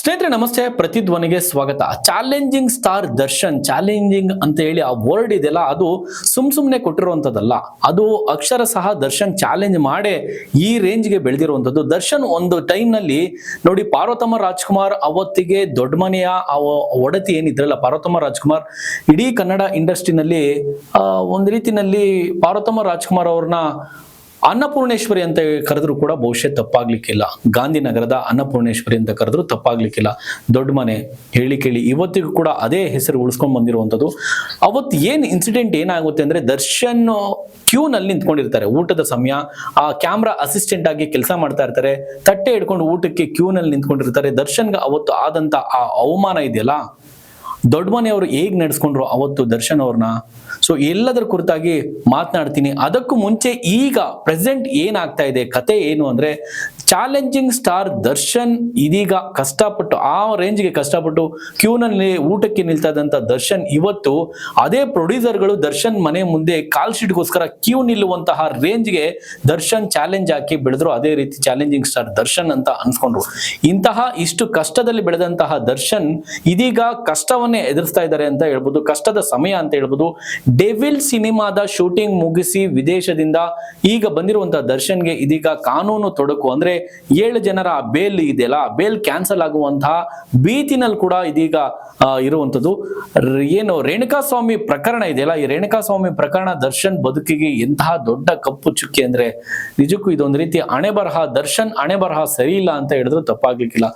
ಸ್ನೇಹಿತರೆ, ನಮಸ್ತೆ. ಪ್ರತಿಧ್ವನಿಗೆ ಸ್ವಾಗತ. ಚಾಲೆಂಜಿಂಗ್ ಸ್ಟಾರ್ ದರ್ಶನ್, ಚಾಲೆಂಜಿಂಗ್ ಅಂತ ಹೇಳಿ ಆ ವರ್ಡ್ ಇದೆಯಲ್ಲ ಅದು ಸುಮ್ ಸುಮ್ನೆ ಕೊಟ್ಟಿರುವಂತದ್ದಲ್ಲ ಅದು ಅಕ್ಷರ ಸಹ ದರ್ಶನ್ ಚಾಲೆಂಜ್ ಮಾಡೇ ಈ ರೇಂಜ್ಗೆ ಬೆಳೆದಿರುವಂಥದ್ದು. ದರ್ಶನ್ ಒಂದು ಟೈಮ್ನಲ್ಲಿ ನೋಡಿ, ಪಾರ್ವತಮ್ಮ ರಾಜ್ಕುಮಾರ್ ಅವತ್ತಿಗೆ ದೊಡ್ಡ ಮನೆಯ ಆ ಒಡತಿ ಏನಿದ್ರಲ್ಲ, ಪಾರ್ವತಮ್ಮ ರಾಜ್ಕುಮಾರ್, ಇಡೀ ಕನ್ನಡ ಇಂಡಸ್ಟ್ರಿನಲ್ಲಿ ಒಂದು ರೀತಿನಲ್ಲಿ ಪಾರ್ವತಮ್ಮ ರಾಜ್ಕುಮಾರ್ ಅವ್ರನ್ನ ಅನ್ನಪೂರ್ಣೇಶ್ವರಿ ಅಂತ ಕರೆದ್ರು ಕೂಡ ಬಹುಶಃ ತಪ್ಪಾಗ್ಲಿಕ್ಕಿಲ್ಲ. ಗಾಂಧಿನಗರದ ಅನ್ನಪೂರ್ಣೇಶ್ವರಿ ಅಂತ ಕರೆದ್ರು ತಪ್ಪಾಗ್ಲಿಕ್ಕಿಲ್ಲ. ದೊಡ್ಡ ಮನೆ, ಹೇಳಿ ಕೇಳಿ. ಇವತ್ತಿಗೂ ಕೂಡ ಅದೇ ಹೆಸರು ಉಳಿಸ್ಕೊಂಡ್ ಬಂದಿರುವಂಥದ್ದು. ಅವತ್ತು ಏನು ಇನ್ಸಿಡೆಂಟ್ ಏನಾಗುತ್ತೆ ಅಂದ್ರೆ ದರ್ಶನ್ ಕ್ಯೂನಲ್ಲಿ ನಿಂತ್ಕೊಂಡಿರ್ತಾರೆ. ಊಟದ ಸಮಯ, ಆ ಕ್ಯಾಮ್ರಾ ಅಸಿಸ್ಟೆಂಟ್ ಆಗಿ ಕೆಲಸ ಮಾಡ್ತಾ ಇರ್ತಾರೆ. ತಟ್ಟೆ ಹಿಡ್ಕೊಂಡು ಊಟಕ್ಕೆ ಕ್ಯೂನಲ್ಲಿ ನಿಂತ್ಕೊಂಡಿರ್ತಾರೆ. ದರ್ಶನ್ಗೆ ಅವತ್ತು ಆದಂತ ಆ ಅವಮಾನ ಇದೆಯಲ್ಲ? ದೊಡ್ಡ ಮನೆಯವರು ಹೇಗ್ ನಡೆಸ್ಕೊಂಡ್ರು ಅವತ್ತು ದರ್ಶನ್ ಅವ್ರನ್ನ? ಸೊ ಎಲ್ಲದರ ಕುರಿತಾಗಿ ಮಾತನಾಡ್ತೀನಿ. ಅದಕ್ಕೂ ಮುಂಚೆ ಈಗ ಪ್ರೆಸೆಂಟ್ ಏನಾಗ್ತಾ ಇದೆ ಕತೆ ಏನು ಅಂದ್ರೆ ಚಾಲೆಂಜಿಂಗ್ ಸ್ಟಾರ್ ದರ್ಶನ್ ಇದೀಗ ಕಷ್ಟಪಟ್ಟು ಆ ರೇಂಜ್ಗೆ ಕಷ್ಟಪಟ್ಟು ಕ್ಯೂನಲ್ಲಿ ಊಟಕ್ಕೆ ನಿಲ್ತಾ ಇದ್ದಂತ ದರ್ಶನ್ ಇವತ್ತು ಅದೇ ಪ್ರೊಡ್ಯೂಸರ್ಗಳು ದರ್ಶನ್ ಮನೆ ಮುಂದೆ ಕಾಲ್ ಶೀಟ್ಗೋಸ್ಕರ ಕ್ಯೂ ನಿಲ್ಲುವಂತಹ ರೇಂಜ್ಗೆ ದರ್ಶನ್ ಚಾಲೆಂಜ್ ಹಾಕಿ ಬೆಳೆದ್ರು ಅದೇ ರೀತಿ ಚಾಲೆಂಜಿಂಗ್ ಸ್ಟಾರ್ ದರ್ಶನ್ ಅಂತ ಅನ್ಸ್ಕೊಂಡ್ರು. ಇಂತಹ ಇಷ್ಟು ಕಷ್ಟದಲ್ಲಿ ಬೆಳೆದಂತಹ ದರ್ಶನ್ ಇದೀಗ ಕಷ್ಟವನ್ನೇ ಎದುರಿಸ್ತಾ ಇದ್ದಾರೆ ಅಂತ ಹೇಳ್ಬೋದು, ಕಷ್ಟದ ಸಮಯ ಅಂತ ಹೇಳ್ಬೋದು. ಡೆವಿಲ್ ಸಿನಿಮಾದ ಶೂಟಿಂಗ್ ಮುಗಿಸಿ ವಿದೇಶದಿಂದ ಈಗ ಬಂದಿರುವಂತಹ ದರ್ಶನ್ಗೆ ಇದೀಗ ಕಾನೂನು ತೊಡಕು. ಅಂದ್ರೆ ಏಳು ಜನರ ಬೇಲ್ ಇದೆಯಲ್ಲ? ಬೇಲ್ ಕ್ಯಾನ್ಸಲ್ ಆಗುವಂತಹ ಭೀತಿನಲ್ಲಿ ಕೂಡ ಇದೀಗ ಇರುವಂತದ್ದು ಏನು ರೇಣುಕಾ ಸ್ವಾಮಿ ಪ್ರಕರಣ ಇದೆಯಲ್ಲ? ಈ ರೇಣುಕಾ ಸ್ವಾಮಿ ಪ್ರಕರಣ ದರ್ಶನ್ ಬದುಕಿಗೆ ಎಂತಹ ದೊಡ್ಡ ಕಪ್ಪು ಚುಕ್ಕಿ ಅಂದ್ರೆ ನಿಜಕ್ಕೂ ಇದೊಂದು ರೀತಿ ಹಣೆ ಬರಹ ದರ್ಶನ್ ಹಣೆ ಬರಹ ಸರಿ ಇಲ್ಲ ಅಂತ ಹೇಳಿದ್ರು ತಪ್ಪಾಗ್ಲಿಕ್ಕಿಲ್ಲ.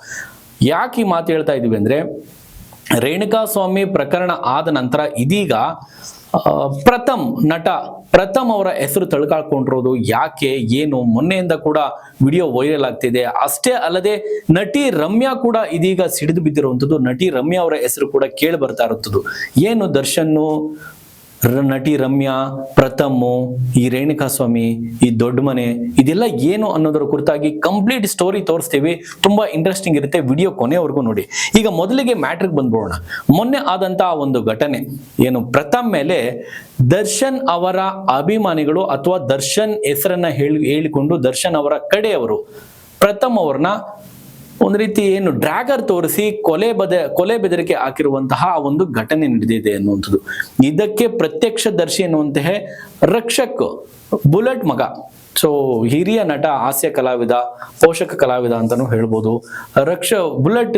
ಯಾಕೆ ಈ ಮಾತು ಹೇಳ್ತಾ ಇದೀವಿ ಅಂದ್ರೆ ರೇಣುಕಾ ಸ್ವಾಮಿ ಪ್ರಕರಣ ಆದ ನಂತರ ಇದೀಗ ಪ್ರಥಮ್ ನಟ ಪ್ರಥಮ್ ಅವರ ಹೆಸರು ತಳ್ಕಾಳ್ಕೊಂಡಿರೋದು ಯಾಕೆ, ಏನು, ಮೊನ್ನೆಯಿಂದ ಕೂಡ ವಿಡಿಯೋ ವೈರಲ್ ಆಗ್ತಿದೆ. ಅಷ್ಟೇ ಅಲ್ಲದೆ ನಟಿ ರಮ್ಯಾ ಕೂಡ ಇದೀಗ ಸಿಡಿದು ಬಿದ್ದಿರುವಂಥದ್ದು, ನಟಿ ರಮ್ಯಾ ಅವರ ಹೆಸರು ಕೂಡ ಕೇಳಿ ಬರ್ತಾ ಇರುತ್ತದ್ದು ಏನು ದರ್ಶನ್ನು ರ- ನಟಿ ರಮ್ಯಾ, ಪ್ರಥಮು, ಈ ರೇಣುಕಾ ಸ್ವಾಮಿ ಈ ದೊಡ್ಡ ಮನೆ ಇದೆಲ್ಲ ಏನು ಅನ್ನೋದರ ಕುರಿತಾಗಿ ಕಂಪ್ಲೀಟ್ ಸ್ಟೋರಿ ತೋರಿಸ್ತೀವಿ. ತುಂಬಾ ಇಂಟ್ರೆಸ್ಟಿಂಗ್ ಇರುತ್ತೆ ವಿಡಿಯೋ ಕೊನೆವರೆಗೂ ನೋಡಿ. ಈಗ ಮೊದಲಿಗೆ ಮ್ಯಾಟ್ರಿಕ್ ಬಂದ್ಬೋಣ ಮೊನ್ನೆ ಆದಂತಹ ಒಂದು ಘಟನೆ, ಏನು ಪ್ರಥಮ್ ಮೇಲೆ ದರ್ಶನ್ ಅವರ ಅಭಿಮಾನಿಗಳು ಅಥವಾ ದರ್ಶನ್ ಹೆಸರನ್ನ ಹೇಳಿ, ಹೇಳಿಕೊಂಡು ದರ್ಶನ್ ಅವರ ಕಡೆಯವರು ಪ್ರಥಮ್ ಅವ್ರನ್ನ ಒಂದು ರೀತಿ ಏನು ಡ್ರ್ಯಾಗರ್ ತೋರಿಸಿ ಕೊಲೆ ಬದ, ಕೊಲೆ ಬೆದರಿಕೆ ಹಾಕಿರುವಂತಹ ಒಂದು ಘಟನೆ ನಡೆದಿದೆ ಅನ್ನುವಂಥದ್ದು. ಇದಕ್ಕೆ ಪ್ರತ್ಯಕ್ಷದರ್ಶಿ ಎನ್ನುವಂತಹ ರಕ್ಷಕ್, ಬುಲೆಟ್ ಮಗ. ಸೊ ಹಿರಿಯ ನಟ, ಹಾಸ್ಯ ಕಲಾವಿದ, ಪೋಷಕ ಕಲಾವಿದ ಅಂತಾನು ಹೇಳ್ಬೋದು. ರಕ್ಷ, ಬುಲೆಟ್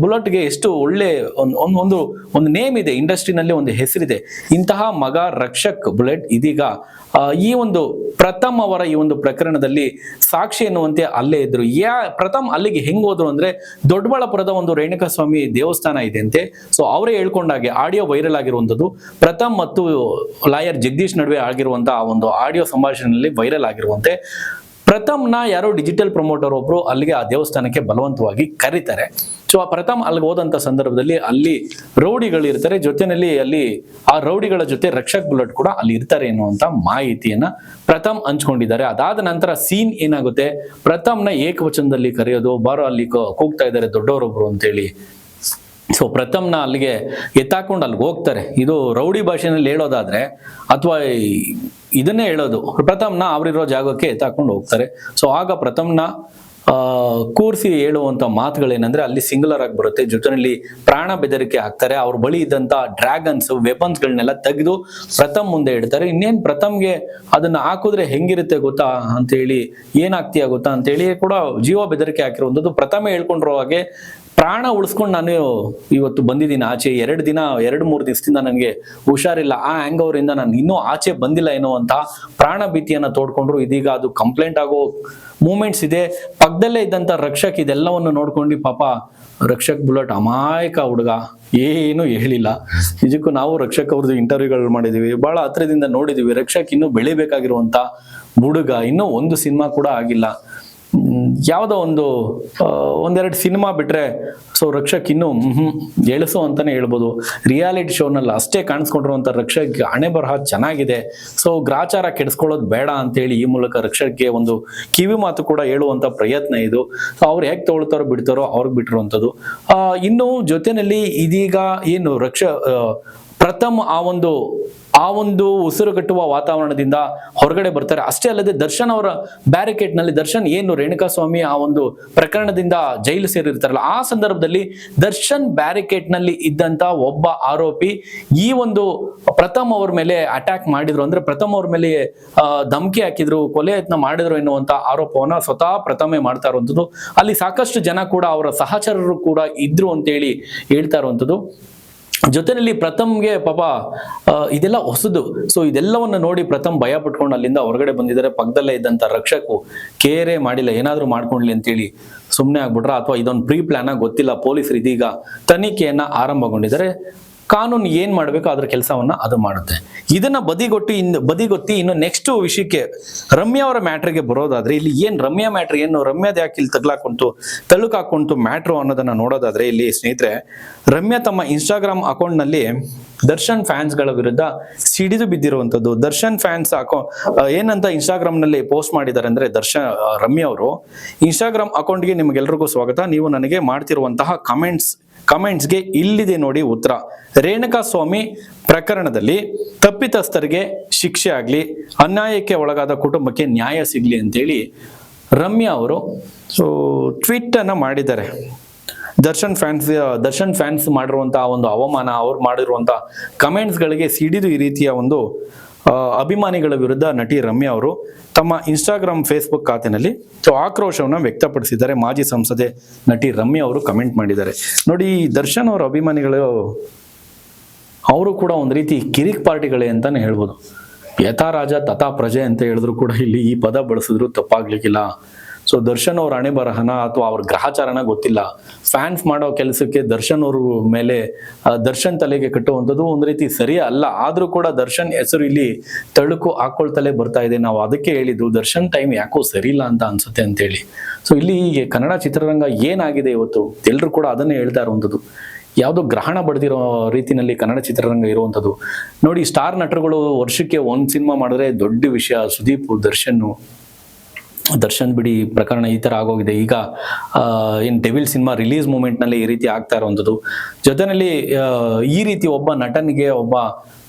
ಬುಲೆಟ್ಗೆ ಎಷ್ಟು ಒಳ್ಳೆ ಒಂದು ಒಂದ್- ಒಂದು ನೇಮ್ ಇದೆ, ಇಂಡಸ್ಟ್ರಿನಲ್ಲಿ ಒಂದು ಹೆಸರಿದೆ. ಇಂತಹ ಮಗ ರಕ್ಷಕ್ ಬುಲೆಟ್ ಇದೀಗ. ಈ ಒಂದು ಪ್ರಥಮ್ ಅವರ ಈ ಒಂದು ಪ್ರಕರಣದಲ್ಲಿ ಸಾಕ್ಷಿ ಎನ್ನುವಂತೆ ಅಲ್ಲೇ ಇದ್ರು. ಯಾ, ಪ್ರಥಮ್ ಅಲ್ಲಿಗೆ ಹೆಂಗ್ ಹೋದ್ರು ಅಂದ್ರೆ ದೊಡ್ಡಬಳ್ಳಾಪುರದ ಒಂದು ರೇಣುಕಾ ಸ್ವಾಮಿ ದೇವಸ್ಥಾನ ಇದೆ ಅಂತೆ. ಸೊ ಅವರೇ ಹೇಳ್ಕೊಂಡಾಗೆ ಆಡಿಯೋ ವೈರಲ್ ಆಗಿರುವಂತದ್ದು ಪ್ರಥಮ್ ಮತ್ತು ಲಾಯರ್ ಜಗದೀಶ್ ನಡುವೆ ಆಗಿರುವಂತಹ ಒಂದು ಆಡಿಯೋ ಸಂಭಾಷಣೆಯಲ್ಲಿ ವೈರಲ್ ಆಗಿರುವಂತೆ ಪ್ರಥಮ್ನ ಯಾರೋ ಡಿಜಿಟಲ್ ಪ್ರಮೋಟರ್ ಒಬ್ರು ಅಲ್ಲಿಗೆ ಆ ದೇವಸ್ಥಾನಕ್ಕೆ ಬಲವಂತವಾಗಿ ಕರೀತಾರೆ. ಸೊ ಆ ಪ್ರಥಮ್ ಅಲ್ಲಿಗೆ ಹೋದಂತ ಸಂದರ್ಭದಲ್ಲಿ ಅಲ್ಲಿ ರೌಡಿಗಳು ಇರ್ತಾರೆ. ಜೊತೆನಲ್ಲಿ ಅಲ್ಲಿ ಆ ರೌಡಿಗಳ ಜೊತೆ ರಕ್ಷಕ್ ಬುಲೆಟ್ ಕೂಡ ಅಲ್ಲಿ ಇರ್ತಾರೆ ಎನ್ನುವಂತ ಮಾಹಿತಿಯನ್ನ ಪ್ರಥಮ್ ಹಂಚ್ಕೊಂಡಿದ್ದಾರೆ. ಅದಾದ ನಂತರ ಸೀನ್ ಏನಾಗುತ್ತೆ? ಪ್ರಥಮ್ನ ಏಕವಚನದಲ್ಲಿ ಕರೆಯೋದು, ಬಾರೋ ಅಲ್ಲಿ ಕೂಗ್ತಾ ಇದ್ದಾರೆ ದೊಡ್ಡವರೊಬ್ರು ಅಂತೇಳಿ. ಸೊ ಪ್ರಥಮ್ನ ಅಲ್ಲಿಗೆ ಎತ್ತಾಕೊಂಡು ಅಲ್ಲಿಗೆ ಹೋಗ್ತಾರೆ. ಇದು ರೌಡಿ ಭಾಷೆನಲ್ಲಿ ಹೇಳೋದಾದ್ರೆ, ಅಥವಾ ಇದನ್ನೇ ಹೇಳೋದು. ಪ್ರಥಮ್ನ ಅವರಿರೋ ಜಾಗಕ್ಕೆ ಎತ್ತಾಕೊಂಡು ಹೋಗ್ತಾರೆ. ಸೊ ಆಗ ಪ್ರಥಮ್ನ ಕೂರಿಸಿ ಹೇಳುವಂತ ಮಾತುಗಳೇನಂದ್ರೆ ಅಲ್ಲಿ ಸಿಂಗುಲರ್ ಆಗಿ ಬರುತ್ತೆ. ಜೊತೆಯಲ್ಲಿ ಪ್ರಾಣ ಬೆದರಿಕೆ ಹಾಕ್ತಾರೆ. ಅವ್ರ ಬಳಿ ಇದ್ದಂತ ಡ್ರ್ಯಾಗನ್ಸ್ ವೆಪನ್ಸ್ಗಳನ್ನೆಲ್ಲ ತೆಗೆದು ಪ್ರಥಮ್ ಮುಂದೆ ಇಡ್ತಾರೆ. ಇನ್ನೇನ್ ಪ್ರಥಮ್ಗೆ ಅದನ್ನ ಹಾಕಿದ್ರೆ ಹೆಂಗಿರುತ್ತೆ ಗೊತ್ತಾ ಅಂತ ಹೇಳಿ ಏನಾಗ್ತೀಯ ಗೊತ್ತಾ ಅಂತ ಹೇಳಿ ಕೂಡ ಜೀವ ಬೆದರಿಕೆ ಹಾಕಿರುವಂಥದ್ದು ಪ್ರಥಮ ಹೇಳ್ಕೊಂಡಿರೋ ಹಾಗೆ ಪ್ರಾಣ ಉಳಿಸ್ಕೊಂಡು ನಾನು ಇವತ್ತು ಬಂದಿದ್ದೀನಿ. ಆಚೆ ಎರಡು ದಿನ, ಎರಡು ಮೂರು ದಿವಸದಿಂದ ನನಗೆ ಹುಷಾರಿಲ್ಲ. ಆ ಹ್ಯಾಂಗ್ ಅವರಿಂದ ನಾನು ಇನ್ನೂ ಆಚೆ ಬಂದಿಲ್ಲ ಏನೋ ಅಂತ ಪ್ರಾಣ ಭೀತಿಯನ್ನು ತೋಡ್ಕೊಂಡ್ರು. ಇದೀಗ ಅದು ಕಂಪ್ಲೇಂಟ್ ಆಗೋ ಮೂಮೆಂಟ್ಸ್ ಇದೆ. ಪಕ್ಕದಲ್ಲೇ ಇದ್ದಂಥ ರಕ್ಷಕ್ ಇದೆಲ್ಲವನ್ನು ನೋಡ್ಕೊಂಡು ಪಾಪ ರಕ್ಷಕ್ ಬುಲೆಟ್ ಅಮಾಯಕ ಹುಡುಗ. ಏನು ಹೇಳಿಲ್ಲ. ನಿಜಕ್ಕೂ ನಾವು ರಕ್ಷಕ್ ಅವ್ರದ್ದು ಇಂಟರ್ವ್ಯೂಗಳು ಮಾಡಿದ್ದೀವಿ ಬಹಳ ಹತ್ರದಿಂದ ನೋಡಿದ್ದೀವಿ ರಕ್ಷಕ್ ಇನ್ನೂ ಬೆಳಿಬೇಕಾಗಿರುವಂಥ ಹುಡುಗ. ಇನ್ನೂ ಒಂದು ಸಿನಿಮಾ ಕೂಡ ಆಗಿಲ್ಲ. ಯಾವುದೋ ಒಂದು ಒಂದೆರಡು ಸಿನಿಮಾ ಬಿಟ್ರೆ ಸೊ ರಕ್ಷಕ್ ಇನ್ನು ಎಳಿಸೋ ಅಂತಾನೆ ಹೇಳ್ಬೋದು. ರಿಯಾಲಿಟಿ ಶೋನಲ್ಲಿ ಅಷ್ಟೇ ಕಾಣಿಸ್ಕೊಂಡಿರುವಂತ ರಕ್ಷಕ್ ಹಣೆ ಬರಹ ಚೆನ್ನಾಗಿದೆ. ಸೊ ಗ್ರಾಚಾರ ಕೆಡಿಸ್ಕೊಳ್ಳೋದು ಬೇಡ ಅಂತೇಳಿ ಈ ಮೂಲಕ ರಕ್ಷಕ್ಗೆ ಒಂದು ಕಿವಿ ಮಾತು ಕೂಡ ಹೇಳುವಂತ ಪ್ರಯತ್ನ ಇದು. ಅವ್ರು ಹೇಗೆ ತಗೊಳ್ತಾರೋ ಬಿಡ್ತಾರೋ ಅವ್ರಿಗೆ ಬಿಟ್ಟಿರುವಂಥದ್ದು. ಇನ್ನು ಜೊತೆನಲ್ಲಿ ಇದೀಗ ಏನು ರಕ್ಷ ಪ್ರಥಮ್ ಆ ಒಂದು ಆ ಒಂದು ಉಸಿರುಗಟ್ಟುವ ವಾತಾವರಣದಿಂದ ಹೊರಗಡೆ ಬರ್ತಾರೆ. ಅಷ್ಟೇ ಅಲ್ಲದೆ ದರ್ಶನ್ ಅವರ ಬ್ಯಾರಿಕೇಡ್ನಲ್ಲಿ ದರ್ಶನ್ ಏನು ರೇಣುಕಾ ಸ್ವಾಮಿ ಆ ಒಂದು ಪ್ರಕರಣದಿಂದ ಜೈಲು ಸೇರಿರ್ತಾರಲ್ಲ, ಆ ಸಂದರ್ಭದಲ್ಲಿ ದರ್ಶನ್ ಬ್ಯಾರಿಕೇಡ್ನಲ್ಲಿ ಇದ್ದಂತ ಒಬ್ಬ ಆರೋಪಿ ಈ ಒಂದು ಪ್ರಥಮ್ ಅವ್ರ ಮೇಲೆ ಅಟ್ಯಾಕ್ ಮಾಡಿದ್ರು. ಅಂದ್ರೆ ಪ್ರಥಮ್ ಅವ್ರ ಮೇಲೆ ಧಮಕಿ ಹಾಕಿದ್ರು, ಕೊಲೆ ಯತ್ನ ಮಾಡಿದ್ರು ಎನ್ನುವಂತ ಆರೋಪವನ್ನ ಸ್ವತಃ ಪ್ರಥಮೆ ಮಾಡ್ತಾ ಇರುವಂತದ್ದು ಅಲ್ಲಿ ಸಾಕಷ್ಟು ಜನ ಕೂಡ ಅವರ ಸಹಚರರು ಕೂಡ ಇದ್ರು ಅಂತೇಳಿ ಹೇಳ್ತಾ ಇರುವಂತದ್ದು ಜೊತೆಯಲ್ಲಿ ಪ್ರಥಮ್ಗೆ ಪಾಪ ಇದೆಲ್ಲ ಹೊಸದು. ಸೊ ಇದೆಲ್ಲವನ್ನ ನೋಡಿ ಪ್ರಥಮ್ ಭಯ ಪಟ್ಕೊಂಡು ಅಲ್ಲಿಂದ ಹೊರಗಡೆ ಬಂದಿದ್ದಾರೆ. ಪಕ್ಕದಲ್ಲೇ ಇದ್ದಂತ ರಕ್ಷಕು ಕೇರೆ ಮಾಡಿಲ್ಲ. ಏನಾದ್ರೂ ಮಾಡ್ಕೊಂಡ್ಲಿ ಅಂತೇಳಿ ಸುಮ್ಮನೆ ಆಗ್ಬಿಟ್ರ? ಅಥವಾ ಇದೊಂದು ಪ್ರೀ ಪ್ಲಾನ್ ಗೊತ್ತಿಲ್ಲ? ಪೊಲೀಸರು ಇದೀಗ ತನಿಖೆಯನ್ನ ಆರಂಭಗೊಂಡಿದ್ದಾರೆ. ಕಾನೂನು ಏನು ಮಾಡಬೇಕು ಅದ್ರ ಕೆಲಸವನ್ನ ಅದು ಮಾಡುತ್ತೆ. ಇದನ್ನ ಬದಿಗೊಟ್ಟು ಇನ್ನು ಬದಿಗೊತ್ತಿ ಇನ್ನು ನೆಕ್ಸ್ಟ್ ವಿಷಯಕ್ಕೆ ರಮ್ಯಾ ಅವರ ಮ್ಯಾಟ್ರಿಗೆ ಬರೋದಾದ್ರೆ ಇಲ್ಲಿ ಏನು ರಮ್ಯಾ ಮ್ಯಾಟ್ರ್ ಏನು ರಮ್ಯಾದ ಯಾಕೆ ಇಲ್ಲಿ ತಗ್ಲಾಕೊಂತು ತಳುಕ್ ಹಾಕೊಂತು ಮ್ಯಾಟ್ರು ಅನ್ನೋದನ್ನ ನೋಡೋದಾದ್ರೆ ಇಲ್ಲಿ ಸ್ನೇಹಿತರೆ, ರಮ್ಯಾ ತಮ್ಮ ಇನ್ಸ್ಟಾಗ್ರಾಮ್ ಅಕೌಂಟ್ನಲ್ಲಿ ದರ್ಶನ್ ಫ್ಯಾನ್ಸ್ಗಳ ವಿರುದ್ಧ ಸಿಡಿದು ಬಿದ್ದಿರುವಂತದ್ದು. ದರ್ಶನ್ ಫ್ಯಾನ್ಸ್ ಅಕೌ ಏನಂತ ಇನ್ಸ್ಟಾಗ್ರಾಮ್ನಲ್ಲಿ ಪೋಸ್ಟ್ ಮಾಡಿದ್ದಾರೆ ಅಂದ್ರೆ ದರ್ಶನ್ ರಮ್ಯಾ ಅವರು ಇನ್ಸ್ಟಾಗ್ರಾಮ್ ಅಕೌಂಟ್ಗೆ ನಿಮ್ಗೆಲ್ರಿಗೂ ಸ್ವಾಗತ. ನೀವು ನನಗೆ ಮಾಡ್ತಿರುವಂತಹ ಕಮೆಂಟ್ಸ್ ಕಮೆಂಟ್ಸ್ಗೆ ಇಲ್ಲಿದೆ ನೋಡಿ ಉತ್ತರ. ರೇಣುಕಾ ಸ್ವಾಮಿ ಪ್ರಕರಣದಲ್ಲಿ ತಪ್ಪಿತಸ್ಥರಿಗೆ ಶಿಕ್ಷೆ ಆಗಲಿ, ಅನ್ಯಾಯಕ್ಕೆ ಒಳಗಾದ ಕುಟುಂಬಕ್ಕೆ ನ್ಯಾಯ ಸಿಗ್ಲಿ ಅಂತೇಳಿ ರಮ್ಯಾ ಅವರು, ಸೊ ಟ್ವೀಟ್ ಅನ್ನ ಮಾಡಿದ್ದಾರೆ. ದರ್ಶನ್ ಫ್ಯಾನ್ಸ್ ದರ್ಶನ್ ಫ್ಯಾನ್ಸ್ ಮಾಡಿರುವಂತಹ ಒಂದು ಅವಮಾನ, ಅವ್ರು ಮಾಡಿರುವಂತ ಕಮೆಂಟ್ಸ್ಗಳಿಗೆ ಸಿಡಿದು ಈ ರೀತಿಯ ಒಂದು ಅಭಿಮಾನಿಗಳ ವಿರುದ್ಧ ನಟಿ ರಮ್ಯಾ ಅವರು ತಮ್ಮ ಇನ್ಸ್ಟಾಗ್ರಾಮ್ ಫೇಸ್ಬುಕ್ ಖಾತೆನಲ್ಲಿ ಸೊ ಆಕ್ರೋಶವನ್ನು ವ್ಯಕ್ತಪಡಿಸಿದ್ದಾರೆ. ಮಾಜಿ ಸಂಸದೆ ನಟಿ ರಮ್ಯಾ ಅವರು ಕಮೆಂಟ್ ಮಾಡಿದ್ದಾರೆ. ನೋಡಿ, ದರ್ಶನ್ ಅವರ ಅಭಿಮಾನಿಗಳು, ಅವರು ಕೂಡ ಒಂದು ರೀತಿ ಕಿರಿಕ್ ಪಾರ್ಟಿಗಳೇ ಅಂತಾನೆ ಹೇಳ್ಬೋದು. ಯಥಾ ರಾಜ, ತಥಾ ಪ್ರಜೆ ಅಂತ ಹೇಳಿದ್ರು ಕೂಡ ಇಲ್ಲಿ ಈ ಪದ ಬಳಸಿದ್ರು ತಪ್ಪಾಗ್ಲಿಕ್ಕಿಲ್ಲ. ಸೊ ದರ್ಶನ್ ಅವ್ರ ಹಣೆ ಬರಹನ ಅಥವಾ ಅವ್ರ ಗ್ರಹಚಾರನ ಗೊತ್ತಿಲ್ಲ. ಫ್ಯಾನ್ಸ್ ಮಾಡೋ ಕೆಲಸಕ್ಕೆ ದರ್ಶನ್ ಅವ್ರ ಮೇಲೆ ದರ್ಶನ್ ತಲೆಗೆ ಕಟ್ಟುವಂಥದ್ದು ಒಂದು ರೀತಿ ಸರಿ ಅಲ್ಲ. ಆದರೂ ಕೂಡ ದರ್ಶನ್ ಹೆಸರು ಇಲ್ಲಿ ತಳುಕು ಹಾಕೊಳ್ತಲೇ ಬರ್ತಾ ಇದೆ. ನಾವು ಅದಕ್ಕೆ ಹೇಳಿದ್ದು ದರ್ಶನ್ ಟೈಮ್ ಯಾಕೋ ಸರಿ ಇಲ್ಲ ಅಂತ ಅನ್ಸುತ್ತೆ ಅಂತೇಳಿ. ಸೊ ಇಲ್ಲಿ ಕನ್ನಡ ಚಿತ್ರರಂಗ ಏನಾಗಿದೆ ಇವತ್ತು? ಎಲ್ಲರೂ ಕೂಡ ಅದನ್ನೇ ಹೇಳ್ತಾ ಇರುವಂಥದ್ದು. ಯಾವುದೋ ಗ್ರಹಣ ಬಡ್ದಿರೋ ರೀತಿನಲ್ಲಿ ಕನ್ನಡ ಚಿತ್ರರಂಗ ಇರುವಂಥದ್ದು. ನೋಡಿ, ಸ್ಟಾರ್ ನಟರುಗಳು ವರ್ಷಕ್ಕೆ ಒಂದು ಸಿನಿಮಾ ಮಾಡಿದ್ರೆ ದೊಡ್ಡ ವಿಷಯ ಸುದೀಪ್ ದರ್ಶನ್ ದರ್ಶನ್ ಬಿಡಿ ಪ್ರಕರಣ ಈ ಥರ ಆಗೋಗಿದೆ. ಈಗ ಏನು ಡೆವಿಲ್ ಸಿನಿಮಾ ರಿಲೀಸ್ ಮೂಮೆಂಟ್ನಲ್ಲಿ ಈ ರೀತಿ ಆಗ್ತಾ ಇರುವಂಥದ್ದು. ಜೊತೆಯಲ್ಲಿ ಈ ರೀತಿ ಒಬ್ಬ ನಟನಿಗೆ ಒಬ್ಬ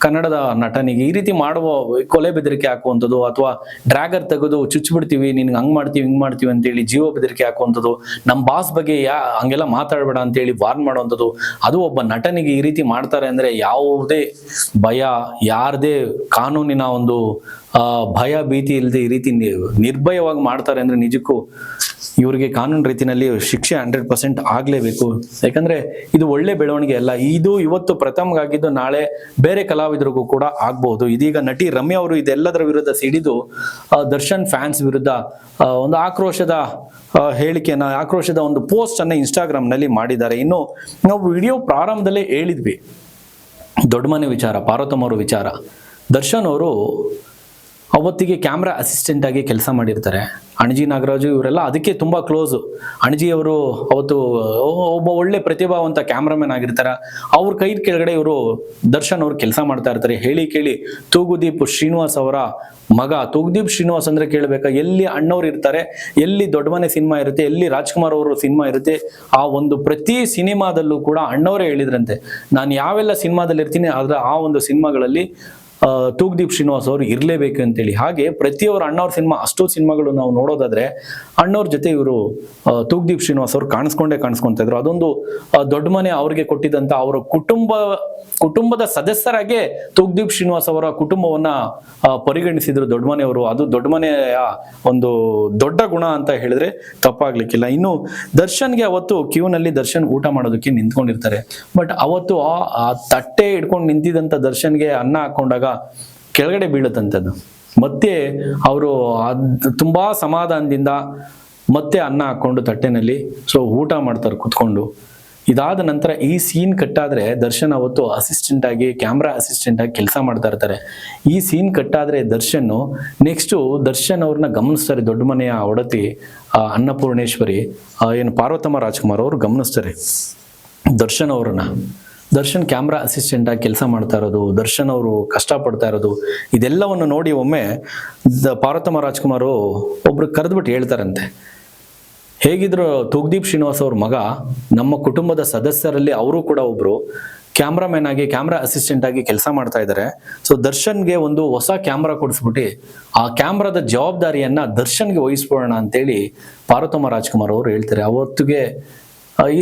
ಕನ್ನಡದ ನಟನಿಗೆ ಈ ರೀತಿ ಮಾಡುವ ಕೊಲೆ ಬೆದರಿಕೆ ಹಾಕುವಂಥದ್ದು ಅಥವಾ ಡ್ರ್ಯಾಗರ್ ತೆಗೆದು ಚುಚ್ಚಿಬಿಡ್ತೀವಿ ನಿನ್ಗೆ ಹಂಗ್ ಮಾಡ್ತೀವಿ, ಹಿಂಗ್ ಮಾಡ್ತೀವಿ ಅಂತೇಳಿ ಜೀವ ಬೆದರಿಕೆ ಹಾಕುವಂಥದ್ದು ನಮ್ಮ ಬಾಸ್ ಬಗ್ಗೆ ಯಾ, ಹಂಗೆಲ್ಲ ಮಾತಾಡಬೇಡ ಅಂತೇಳಿ ವಾರ್ನ್ ಮಾಡುವಂಥದ್ದು, ಅದು ಒಬ್ಬ ನಟನಿಗೆ ಈ ರೀತಿ ಮಾಡ್ತಾರೆ ಅಂದ್ರೆ ಯಾವುದೇ ಭಯ, ಯಾರದೇ ಕಾನೂನಿನ ಒಂದು ಭಯ ಭೀತಿ ಇಲ್ಲದೆ ಈ ರೀತಿ ನಿರ್ಭಯವಾಗಿ ಮಾಡ್ತಾರೆ ಅಂದ್ರೆ ನಿಜಕ್ಕೂ ಇವ್ರಿಗೆ ಕಾನೂನು ರೀತಿಯಲ್ಲಿ ಶಿಕ್ಷೆ ಹಂಡ್ರೆಡ್ ಪರ್ಸೆಂಟ್ ಆಗಲೇಬೇಕು. ಯಾಕಂದ್ರೆ ಇದು ಒಳ್ಳೆ ಬೆಳವಣಿಗೆ ಅಲ್ಲ, ಇದು ಇವತ್ತು ಪ್ರಥಮ್ಗಾಗಿದ್ದು ನಾಳೆ ಬೇರೆ ಕಲಾವಿದರಿಗೂ ಕೂಡ ಆಗ್ಬಹುದು ಇದೀಗ ನಟಿ ರಮ್ಯ ಅವರು ಇದೆಲ್ಲದರ ವಿರುದ್ಧ ಸಿಡಿದು ದರ್ಶನ್ ಫ್ಯಾನ್ಸ್ ವಿರುದ್ಧ ಒಂದು ಆಕ್ರೋಶದ ಹೇಳಿಕೆಯನ್ನ ಆಕ್ರೋಶದ ಒಂದು ಪೋಸ್ಟ್ ಅನ್ನ ಇನ್ಸ್ಟಾಗ್ರಾಮ್ನಲ್ಲಿ ಮಾಡಿದ್ದಾರೆ. ಇನ್ನು ನಾವು ವಿಡಿಯೋ ಪ್ರಾರಂಭದಲ್ಲೇ ಹೇಳಿದ್ವಿ. ದೊಡ್ಡ ಮನೆ ವಿಚಾರ ಪಾರ್ವತಮ್ಮ ವಿಚಾರ. ದರ್ಶನ್ ಅವರು ಅವತ್ತಿಗೆ ಕ್ಯಾಮ್ರಾ ಅಸಿಸ್ಟೆಂಟ್ ಆಗಿ ಕೆಲಸ ಮಾಡಿರ್ತಾರೆ. ಅಣಜಿ ನಾಗರಾಜು ಇವರೆಲ್ಲ ಅದಕ್ಕೆ ತುಂಬ ಕ್ಲೋಸು ಅಣಜಿ ಅವರು ಅವತ್ತು ಒಬ್ಬ ಒಳ್ಳೆ ಪ್ರತಿಭಾವಂತ ಕ್ಯಾಮ್ರಾಮನ್ ಆಗಿರ್ತಾರೆ. ಅವ್ರ ಕೈ ಕೆಳಗಡೆ ಇವರು ದರ್ಶನ್ ಅವರು ಕೆಲಸ ಮಾಡ್ತಾ ಇರ್ತಾರೆ. ಹೇಳಿ ಕೇಳಿ, ತೂಗುದೀಪ್ ಶ್ರೀನಿವಾಸ್ ಅವರ ಮಗ. ತೂಗುದೀಪ್ ಶ್ರೀನಿವಾಸ್ ಅಂದ್ರೆ ಕೇಳಬೇಕಾ? ಎಲ್ಲಿ ಅಣ್ಣವ್ರು ಇರ್ತಾರೆ, ಎಲ್ಲಿ ದೊಡ್ಡ ಮನೆ ಸಿನಿಮಾ ಇರುತ್ತೆ, ಎಲ್ಲಿ ರಾಜ್ಕುಮಾರ್ ಅವರು ಸಿನಿಮಾ ಇರುತ್ತೆ, ಆ ಒಂದು ಪ್ರತಿ ಸಿನಿಮಾದಲ್ಲೂ ಕೂಡ ಅಣ್ಣವರೇ ಹೇಳಿದ್ರಂತೆ. ನಾನು ಯಾವೆಲ್ಲ ಸಿನಿಮಾದಲ್ಲಿ ಇರ್ತೀನಿ ಆದ್ರೆ ಆ ಒಂದು ಸಿನಿಮಾಗಳಲ್ಲಿ ತೂಗ್ದೀಪ್ ಶ್ರೀನಿವಾಸ್ ಅವರು ಇರಲೇಬೇಕು ಅಂತೇಳಿ. ಹಾಗೆ ಪ್ರತಿಯೊಬ್ಬರು ಅಣ್ಣವ್ರ ಸಿನಿಮಾ, ಅಷ್ಟೋ ಸಿನಿಮಾಗಳು ನಾವು ನೋಡೋದಾದ್ರೆ ಅಣ್ಣವ್ರ ಜೊತೆ ಇವರು ತೂಗ್ದೀಪ್ ಶ್ರೀನಿವಾಸ್ ಅವರು ಕಾಣಿಸ್ಕೊಂಡೇ ಕಾಣಿಸ್ಕೊಂತ ಇದ್ರು. ಅದೊಂದು ದೊಡ್ಡ ಮನೆ ಅವ್ರಿಗೆ ಕೊಟ್ಟಿದ್ದಂತ ಅವರ ಕುಟುಂಬ, ಕುಟುಂಬದ ಸದಸ್ಯರಾಗೆ ತೂಗ್ದೀಪ್ ಶ್ರೀನಿವಾಸ್ ಅವರ ಕುಟುಂಬವನ್ನ ಪರಿಗಣಿಸಿದ್ರು ದೊಡ್ಡ ಮನೆಯವರು. ಅದು ದೊಡ್ಡ ಮನೆಯ ಒಂದು ದೊಡ್ಡ ಗುಣ ಅಂತ ಹೇಳಿದ್ರೆ ತಪ್ಪಾಗ್ಲಿಕ್ಕಿಲ್ಲ. ಇನ್ನು ದರ್ಶನ್ಗೆ ಅವತ್ತು ಕ್ಯೂನಲ್ಲಿ ದರ್ಶನ್ ಊಟ ಮಾಡೋದಕ್ಕೆ ನಿಂತ್ಕೊಂಡಿರ್ತಾರೆ. ಬಟ್ ಅವತ್ತು ಆ ತಟ್ಟೆ ಇಟ್ಕೊಂಡು ನಿಂತಿದ್ದಂತ ದರ್ಶನ್ಗೆ ಅನ್ನ ಹಾಕೊಂಡಾಗ ಕೆಳಗಡೆ ಬೀಳುತ್ತಂಥದ್ದು ಮತ್ತೆ ಅವರು ತುಂಬಾ ಸಮಾಧಾನದಿಂದ ಮತ್ತೆ ಅನ್ನ ಹಾಕೊಂಡು ತಟ್ಟೆನಲ್ಲಿ, ಸೊ ಊಟ ಮಾಡ್ತಾರೆ ಕುತ್ಕೊಂಡು. ಇದಾದ ನಂತರ ಈ ಸೀನ್ ಕಟ್ಟಾದ್ರೆ ದರ್ಶನ್ ಅವತ್ತು ಅಸಿಸ್ಟೆಂಟ್ ಆಗಿ ಕ್ಯಾಮ್ರಾ ಅಸಿಸ್ಟೆಂಟ್ ಆಗಿ ಕೆಲಸ ಮಾಡ್ತಾ ಇರ್ತಾರೆ. ಈ ಸೀನ್ ಕಟ್ಟಾದ್ರೆ ದರ್ಶನ್ ನೆಕ್ಸ್ಟ್ ದರ್ಶನ್ ಅವ್ರನ್ನ ಗಮನಿಸ್ತಾರೆ ದೊಡ್ಡ ಮನೆಯ ಒಡತಿ ಅನ್ನಪೂರ್ಣೇಶ್ವರಿ ಏನು ಪಾರ್ವತಮ್ಮ ರಾಜ್ಕುಮಾರ್ ಅವರು ಗಮನಿಸ್ತಾರೆ. ದರ್ಶನ್ ಅವರನ್ನ. ದರ್ಶನ್ ಕ್ಯಾಮ್ರಾ ಅಸಿಸ್ಟೆಂಟ್ ಆಗಿ ಕೆಲಸ ಮಾಡ್ತಾ ಇರೋದು, ದರ್ಶನ್ ಅವರು ಕಷ್ಟಪಡ್ತಾ ಇರೋದು, ಇದೆಲ್ಲವನ್ನು ನೋಡಿ ಒಮ್ಮೆ ದ- ಪಾರ್ವತಮ್ಮ ರಾಜ್ಕುಮಾರು ಒಬ್ರು ಕರೆದ್ಬಿಟ್ಟು ಹೇಳ್ತಾರಂತೆ. ಹೇಗಿದ್ರು ತೂಗ್ದೀಪ್ ಶ್ರೀನಿವಾಸ್ ಅವ್ರ ಮಗ, ನಮ್ಮ ಕುಟುಂಬದ ಸದಸ್ಯರಲ್ಲಿ ಅವರು ಕೂಡ ಒಬ್ರು ಕ್ಯಾಮ್ರಾಮನ್ ಆಗಿ, ಕ್ಯಾಮ್ರಾ ಅಸಿಸ್ಟೆಂಟ್ ಆಗಿ ಕೆಲಸ ಮಾಡ್ತಾ ಇದ್ದಾರೆ ಸೊ ದರ್ಶನ್ಗೆ ಒಂದು ಹೊಸ ಕ್ಯಾಮ್ರಾ ಕೊಡಿಸ್ಬಿಟ್ಟು ಆ ಕ್ಯಾಮ್ರಾದ ಜವಾಬ್ದಾರಿಯನ್ನ ದರ್ಶನ್ಗೆ ವಹಿಸ್ಬೋಣ ಅಂತೇಳಿ ಪಾರ್ವತಮ್ಮ ರಾಜ್ಕುಮಾರ್ ಅವರು ಹೇಳ್ತಾರೆ. ಅವತ್ತಿಗೆ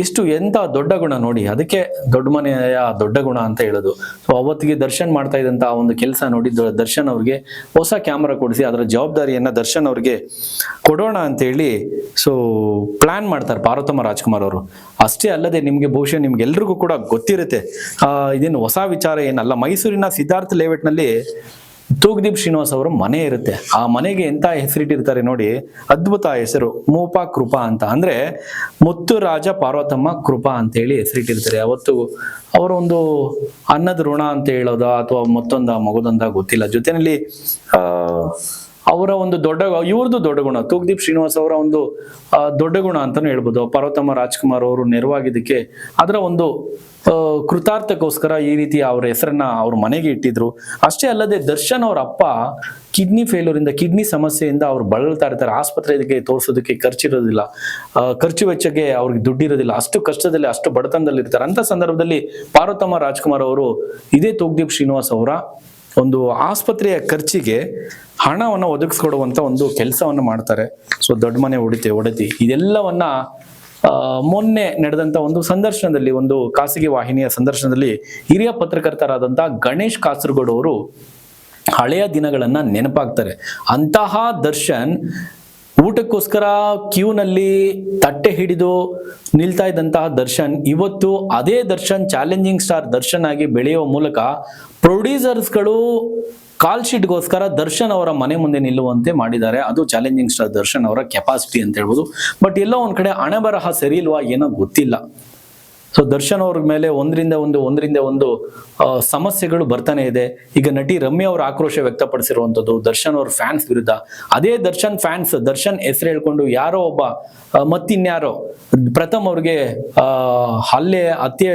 ಇಷ್ಟು ಎಂತ ದೊಡ್ಡ ಗುಣ ನೋಡಿ, ಅದಕ್ಕೆ ದೊಡ್ಡ ಮನೆಯ ದೊಡ್ಡ ಗುಣ ಅಂತ ಹೇಳೋದು. ಸೊ ಅವತ್ತಿಗೆ ದರ್ಶನ್ ಮಾಡ್ತಾ ಇದ್ದಂತ ಒಂದು ಕೆಲಸ ನೋಡಿ ದರ್ಶನ್ ಅವ್ರಿಗೆ ಹೊಸ ಕ್ಯಾಮ್ರಾ ಕೊಡಿಸಿ, ಅದರ ಜವಾಬ್ದಾರಿಯನ್ನ ದರ್ಶನ್ ಅವ್ರಿಗೆ ಕೊಡೋಣ ಅಂತ ಹೇಳಿ ಸೊ ಪ್ಲಾನ್ ಮಾಡ್ತಾರೆ ಪಾರ್ವತಮ್ಮ ರಾಜ್ಕುಮಾರ್ ಅವರು. ಅಷ್ಟೇ ಅಲ್ಲದೆ ನಿಮ್ಗೆ ಬಹುಶಃ ನಿಮ್ಗೆಲ್ರಿಗೂ ಕೂಡ ಗೊತ್ತಿರುತ್ತೆ. ಇದೇನು ಹೊಸ ವಿಚಾರ ಏನಲ್ಲ. ಮೈಸೂರಿನ ಸಿದ್ಧಾರ್ಥ ಲೇಔಟ್ನಲ್ಲಿ ತೂಗ್ದೀಪ್ ಶ್ರೀನಿವಾಸ್ ಅವರ ಮನೆ ಇರುತ್ತೆ. ಆ ಮನೆಗೆ ಎಂತ ಹೆಸರಿಟ್ಟಿರ್ತಾರೆ ನೋಡಿ, ಅದ್ಭುತ ಹೆಸರು, ಮೂಪ ಕೃಪಾ ಅಂತ. ಅಂದ್ರೆ ಮುತ್ತು ರಾಜ ಪಾರ್ವತಮ್ಮ ಕೃಪಾ ಅಂತ ಹೇಳಿ ಹೆಸರಿಟ್ಟಿರ್ತಾರೆ. ಅವತ್ತು ಅವರ ಒಂದು ಅನ್ನದ ಋಣ ಅಂತ ಹೇಳೋದ ಅಥವಾ ಮತ್ತೊಂದ ಮಗದೊಂದ ಗೊತ್ತಿಲ್ಲ. ಜೊತೆನಲ್ಲಿ ಆ ಅವರ ಒಂದು ದೊಡ್ಡ, ಇವ್ರದ್ದು ದೊಡ್ಡ ಗುಣ. ತೂಗ್ದೀಪ್ ಶ್ರೀನಿವಾಸ್ ಅವರ ಒಂದು ದೊಡ್ಡ ಗುಣ ಅಂತಾನು ಹೇಳ್ಬೋದು. ಪಾರ್ವತಮ್ಮ ರಾಜ್ಕುಮಾರ್ ಅವರು ನೆರವಾಗಿದ್ದಕ್ಕೆ ಅದರ ಒಂದು ಕೃತಾರ್ಥಕ್ಕೋಸ್ಕರ ಈ ರೀತಿ ಅವರ ಹೆಸರನ್ನ ಅವ್ರ ಮನೆಗೆ ಇಟ್ಟಿದ್ರು. ಅಷ್ಟೇ ಅಲ್ಲದೆ ದರ್ಶನ್ ಅವರ ಅಪ್ಪ ಕಿಡ್ನಿ ಫೇಲ್ಯೂರ್ ಇಂದ, ಕಿಡ್ನಿ ಸಮಸ್ಯೆಯಿಂದ ಅವ್ರು ಬಳಲ್ತಾ ಇರ್ತಾರೆ. ಆಸ್ಪತ್ರೆಗೆ ತೋರಿಸೋದಕ್ಕೆ ಖರ್ಚಿರೋದಿಲ್ಲ. ಖರ್ಚು ವೆಚ್ಚಕ್ಕೆ ಅವ್ರಿಗೆ ದುಡ್ಡಿರೋದಿಲ್ಲ. ಅಷ್ಟು ಕಷ್ಟದಲ್ಲಿ, ಅಷ್ಟು ಬಡತನದಲ್ಲಿ ಇರ್ತಾರೆ ಅಂತ ಸಂದರ್ಭದಲ್ಲಿ ಪಾರ್ವತಮ್ಮ ರಾಜ್ಕುಮಾರ್ ಅವರು ಇದೇ ತೂಗ್ದೀಪ್ ಶ್ರೀನಿವಾಸ್ ಅವರ ಒಂದು ಆಸ್ಪತ್ರೆಯ ಖರ್ಚಿಗೆ ಹಣವನ್ನು ಒದಗಿಸ್ಕೊಡುವಂತ ಒಂದು ಕೆಲಸವನ್ನು ಮಾಡ್ತಾರೆ. ಸೊ ದೊಡ್ಡ ಮನೆ ಉಡಿತೆ, ಒಡತಿ ಇದೆಲ್ಲವನ್ನ ಮೊನ್ನೆ ನಡೆದಂತ ಒಂದು ಸಂದರ್ಶನದಲ್ಲಿ, ಒಂದು ಖಾಸಗಿ ವಾಹಿನಿಯ ಸಂದರ್ಶನದಲ್ಲಿ ಹಿರಿಯ ಪತ್ರಕರ್ತರಾದಂತ ಗಣೇಶ್ ಕಾಸರಗೋಡು ಅವರು ಹಳೆಯ ದಿನಗಳನ್ನ ನೆನಪಾಗ್ತಾರೆ. ಅಂತಹ ದರ್ಶನ್ ಊಟಕ್ಕೋಸ್ಕರ ಕ್ಯೂನಲ್ಲಿ ತಟ್ಟೆ ಹಿಡಿದು ನಿಲ್ತಾ ಇದ್ದಂತಹ ದರ್ಶನ್ ಇವತ್ತು ಅದೇ ದರ್ಶನ್ ಚಾಲೆಂಜಿಂಗ್ ಸ್ಟಾರ್ ದರ್ಶನ್ ಆಗಿ ಬೆಳೆಯುವ ಮೂಲಕ ಪ್ರೊಡ್ಯೂಸರ್ಸ್ಗಳು ಕಾಲ್ ಶೀಟ್ಗೋಸ್ಕರ ದರ್ಶನ್ ಅವರ ಮನೆ ಮುಂದೆ ನಿಲ್ಲುವಂತೆ ಮಾಡಿದ್ದಾರೆ. ಅದು ಚಾಲೆಂಜಿಂಗ್ ಸ್ಟಾರ್ ದರ್ಶನ್ ಅವರ ಕೆಪಾಸಿಟಿ ಅಂತ ಹೇಳ್ಬೋದು. ಬಟ್ ಎಲ್ಲೋ ಒಂದ್ ಕಡೆ ಹಣೆ ಬರಹ ಸರಿ ಇಲ್ವಾ ಏನೋ ಗೊತ್ತಿಲ್ಲ. ಸೊ ದರ್ಶನ್ ಅವ್ರ ಮೇಲೆ ಒಂದರಿಂದ ಒಂದು ಒಂದರಿಂದ ಒಂದು ಸಮಸ್ಯೆಗಳು ಬರ್ತಾನೆ ಇದೆ. ಈಗ ನಟಿ ರಮ್ಯ ಅವ್ರ ಆಕ್ರೋಶ ವ್ಯಕ್ತಪಡಿಸಿರುವಂಥದ್ದು ದರ್ಶನ್ ಅವ್ರ ಫ್ಯಾನ್ಸ್ ವಿರುದ್ಧ. ಅದೇ ದರ್ಶನ್ ಫ್ಯಾನ್ಸ್ ದರ್ಶನ್ ಹೆಸರು ಹೇಳ್ಕೊಂಡು ಯಾರೋ ಒಬ್ಬ ಮತ್ತಿನ್ಯಾರೋ, ಪ್ರಥಮ್ ಅವ್ರಿಗೆ ಹಲ್ಲೆ, ಹತ್ಯೆ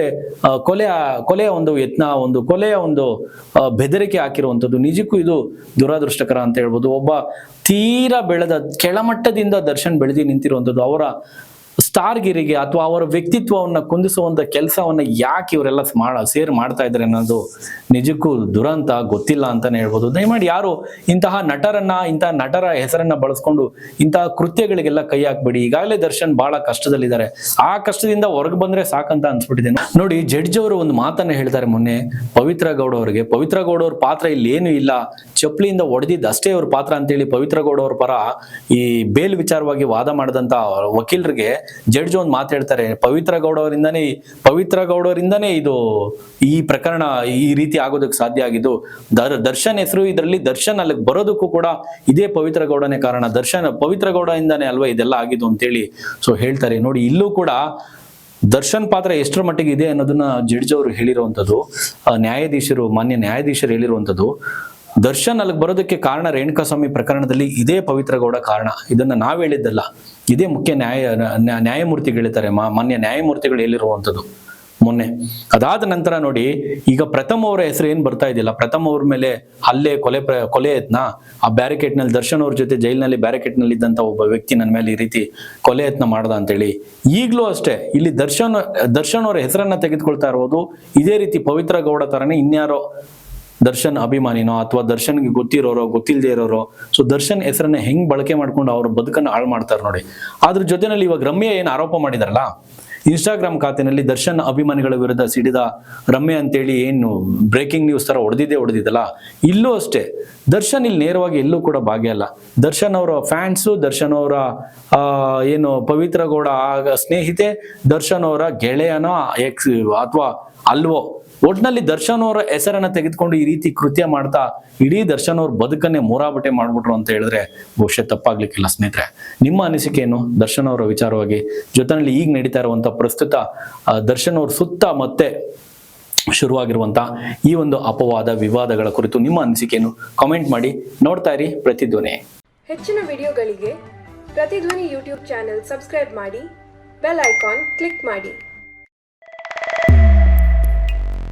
ಕೊಲೆಯ ಕೊಲೆ, ಕೊಲೆಯ ಒಂದು ಯತ್ನ, ಒಂದು ಕೊಲೆಯ ಒಂದು ಬೆದರಿಕೆ ಹಾಕಿರುವಂಥದ್ದು. ನಿಜಕ್ಕೂ ಇದು ದುರಾದೃಷ್ಟಕರ ಅಂತ ಹೇಳ್ಬೋದು. ಒಬ್ಬ ತೀರಾ ಬೆಳೆದ, ಕೆಳಮಟ್ಟದಿಂದ ದರ್ಶನ್ ಬೆಳೆದಿ ನಿಂತಿರುವಂಥದ್ದು. ಅವರ ಸ್ಟಾರ್ಗಿರಿಗೆ ಅಥವಾ ಅವರ ವ್ಯಕ್ತಿತ್ವವನ್ನು ಕುಂದಿಸುವಂತ ಕೆಲಸವನ್ನು ಯಾಕೆ ಇವರೆಲ್ಲ ಮಾಡ, ಸೇರ್ ಮಾಡ್ತಾ ಇದ್ದಾರೆ ಅನ್ನೋದು ನಿಜಕ್ಕೂ ದುರಂತ, ಗೊತ್ತಿಲ್ಲ ಅಂತಾನೆ ಹೇಳ್ಬೋದು. ದಯಮಾಡಿ ಯಾರು ಇಂತಹ ನಟರನ್ನ ಇಂತಹ ನಟರ ಹೆಸರನ್ನ ಬಳಸ್ಕೊಂಡು ಇಂತಹ ಕೃತ್ಯಗಳಿಗೆಲ್ಲ ಕೈ ಹಾಕ್ಬೇಡಿ. ಈಗಾಗಲೇ ದರ್ಶನ್ ಬಹಳ ಕಷ್ಟದಲ್ಲಿದ್ದಾರೆ. ಆ ಕಷ್ಟದಿಂದ ಹೊರಗೆ ಬಂದ್ರೆ ಸಾಕಂತ ಅನ್ಸ್ಬಿಟ್ಟಿದೆ. ನೋಡಿ, ಜಡ್ಜ್ ಅವರು ಒಂದು ಮಾತನ್ನ ಹೇಳ್ತಾರೆ ಮೊನ್ನೆ, ಪವಿತ್ರ ಗೌಡ ಅವರಿಗೆ. ಪವಿತ್ರ ಗೌಡ ಅವ್ರ ಪಾತ್ರ ಇಲ್ಲಿ ಏನು ಇಲ್ಲ. ಚಪ್ಪಲಿಯಿಂದ ಒಡೆದಿದ್ದ ಅಷ್ಟೇ ಅವ್ರ ಪಾತ್ರ ಅಂತೇಳಿ ಪವಿತ್ರ ಗೌಡ ಅವ್ರ ಪರ ಈ ಬೇಲ್ ವಿಚಾರವಾಗಿ ವಾದ ಮಾಡಿದಂತ ವಕೀಲರಿಗೆ ಜಡ್ಜ್ ಒಂದು ಮಾತಾಡ್ತಾರೆ ಪವಿತ್ರ ಗೌಡ ಅವರಿಂದಾನೇ ಪವಿತ್ರ ಗೌಡ ಅವರಿಂದಾನೇ ಇದು ಈ ಪ್ರಕರಣ ಈ ರೀತಿ ಆಗೋದಕ್ಕೆ ಸಾಧ್ಯ ಆಗಿದ್ದು, ದರ್, ದರ್ಶನ್ ಹೆಸರು ಇದರಲ್ಲಿ ದರ್ಶನ್ ಅಲ್ಲಿಗೆ ಬರೋದಕ್ಕೂ ಕೂಡ ಇದೇ ಪವಿತ್ರ ಗೌಡನೇ ಕಾರಣ. ದರ್ಶನ್ ಪವಿತ್ರ ಗೌಡ ಇಂದಾನೆ ಅಲ್ವಾ ಇದೆಲ್ಲ ಆಗಿದ್ದು ಅಂತೇಳಿ ಸೊ ಹೇಳ್ತಾರೆ. ನೋಡಿ, ಇಲ್ಲೂ ಕೂಡ ದರ್ಶನ್ ಪಾತ್ರ ಎಷ್ಟರ ಮಟ್ಟಿಗೆ ಇದೆ ಅನ್ನೋದನ್ನ ಜಡ್ಜ್ ಅವರು ಹೇಳಿರುವಂಥದ್ದು ನ್ಯಾಯಾಧೀಶರು, ಮಾನ್ಯ ನ್ಯಾಯಾಧೀಶರು ಹೇಳಿರುವಂಥದ್ದು. ದರ್ಶನ್ ಅಲ್ಲಿಗೆ ಬರೋದಕ್ಕೆ ಕಾರಣ ರೇಣುಕಾಸ್ವಾಮಿ ಪ್ರಕರಣದಲ್ಲಿ ಇದೇ ಪವಿತ್ರ ಗೌಡ ಕಾರಣ. ಇದನ್ನ ನಾವ್ ಹೇಳಿದ್ದಲ್ಲ. ಇದೇ ಮುಖ್ಯ ನ್ಯಾಯ, ನ್ಯಾ- ನ್ಯಾಯಮೂರ್ತಿಗಳು ಹೇಳ್ತಾರೆ ಮಾ- ಮಾನ್ಯ ನ್ಯಾಯಮೂರ್ತಿಗಳು ಹೇಳಿರುವಂಥದ್ದು ಮೊನ್ನೆ. ಅದಾದ ನಂತರ ನೋಡಿ, ಈಗ ಪ್ರಥಮ್ ಅವರ ಹೆಸರು ಏನ್ ಬರ್ತಾ ಇದೆಯಲ್ಲ ಪ್ರಥಮ್ ಅವ್ರ ಮೇಲೆ ಹಲ್ಲೆ, ಕೊಲೆ ಕೊಲೆ ಯತ್ನ, ಆ ಬ್ಯಾರಿಕೇಡ್ನಲ್ಲಿ ದರ್ಶನ್ ಅವ್ರ ಜೊತೆ ಜೈಲಿನಲ್ಲಿ ಬ್ಯಾರಿಕೇಡ್ನಲ್ಲಿ ಇದ್ದಂತ ಒಬ್ಬ ವ್ಯಕ್ತಿ ನನ್ನ ಮೇಲೆ ಈ ರೀತಿ ಕೊಲೆ ಯತ್ನ ಮಾಡ್ದ ಅಂತೇಳಿ. ಈಗಲೂ ಅಷ್ಟೇ, ಇಲ್ಲಿ ದರ್ಶನ್ ದರ್ಶನ್ ಅವರ ಹೆಸರನ್ನ ತೆಗೆದುಕೊಳ್ತಾ ಇರೋದು ಇದೇ ರೀತಿ ಪವಿತ್ರ ಗೌಡ ತರನೇ ಇನ್ಯಾರೋ ದರ್ಶನ್ ಅಭಿಮಾನಿನೋ ಅಥವಾ ದರ್ಶನ್ಗೆ ಗೊತ್ತಿರೋರೋ ಗೊತ್ತಿಲ್ಲದೆ ಇರೋರೋ ಸೊ ದರ್ಶನ್ ಹೆಸರನ್ನ ಹೆಂಗ್ ಬಳಕೆ ಮಾಡ್ಕೊಂಡು ಅವ್ರ ಬದುಕನ್ನು ಹಾಳು ಮಾಡ್ತಾರೆ ನೋಡಿ. ಅದ್ರ ಜೊತೆನಲ್ಲಿ ಇವಾಗ ರಮ್ಯ ಏನು ಆರೋಪ ಮಾಡಿದಾರಲ್ಲ? ಇನ್ಸ್ಟಾಗ್ರಾಮ್ ಖಾತೆನಲ್ಲಿ ದರ್ಶನ್ ಅಭಿಮಾನಿಗಳ ವಿರುದ್ಧ ಸಿಡಿದ ರಮ್ಯ ಅಂತೇಳಿ ಏನು ಬ್ರೇಕಿಂಗ್ ನ್ಯೂಸ್ ತರ ಹೊಡೆದಿದೆ ಹೊಡೆದಿದ್ದಲ್ಲ? ಇಲ್ಲೂ ಅಷ್ಟೇ, ದರ್ಶನ್ ಇಲ್ಲಿ ನೇರವಾಗಿ ಎಲ್ಲೂ ಕೂಡ ಭಾಗಿಯಲ್ಲ ದರ್ಶನ್ ಅವರ ಫ್ಯಾನ್ಸು ದರ್ಶನ್ ಅವರ ಏನು ಪವಿತ್ರ ಗೌಡ ಆಗ ಸ್ನೇಹಿತೆ, ದರ್ಶನ್ ಅವರ ಗೆಳೆಯನೋ ಎಕ್ಸ್ ಅಥವಾ ಅಲ್ವೋ? ಒಟ್ನಲ್ಲಿ ದರ್ಶನ್ ಅವರ ಹೆಸರನ್ನ ತೆಗೆದುಕೊಂಡು ಈ ರೀತಿ ಕೃತ್ಯ ಮಾಡ್ತಾ ಇಡೀ ದರ್ಶನ್ ಅವ್ರ ಬದುಕನ್ನೇ ಮೂರಾಬಟ್ಟೆ ಮಾಡ್ಬಿಟ್ರು ಅಂತ ಹೇಳಿದ್ರೆ ಬಹುಶಃ ತಪ್ಪಾಗ್ಲಿಕ್ಕಿಲ್ಲ ಸ್ನೇಹಿತರೆ. ನಿಮ್ಮ ಅನಿಸಿಕೆ ಏನು ದರ್ಶನ್ ಅವರ ವಿಚಾರವಾಗಿ ಜೊತೆನಲ್ಲಿ ಈಗ ನಡೀತಾ ಇರುವಂತ ಪ್ರಸ್ತುತ ದರ್ಶನ್ ಅವ್ರ ಸುತ್ತ ಮತ್ತೆ ಶುರುವಾಗಿರುವಂತ ಈ ಒಂದು ಅಪವಾದ ವಿವಾದಗಳ ಕುರಿತು ನಿಮ್ಮ ಅನಿಸಿಕೆಯನ್ನು ಕಾಮೆಂಟ್ ಮಾಡಿ ನೋಡ್ತಾ ಇರಿ ಪ್ರತಿಧ್ವನಿ ಹೆಚ್ಚಿನ ವಿಡಿಯೋಗಳಿಗೆ ಪ್ರತಿಧ್ವನಿ ಯೂಟ್ಯೂಬ್ ಚಾನೆಲ್ ಸಬ್ಸ್ಕ್ರೈಬ್ ಮಾಡಿ, ಬೆಲ್ ಐಕಾನ್ ಕ್ಲಿಕ್ ಮಾಡಿ.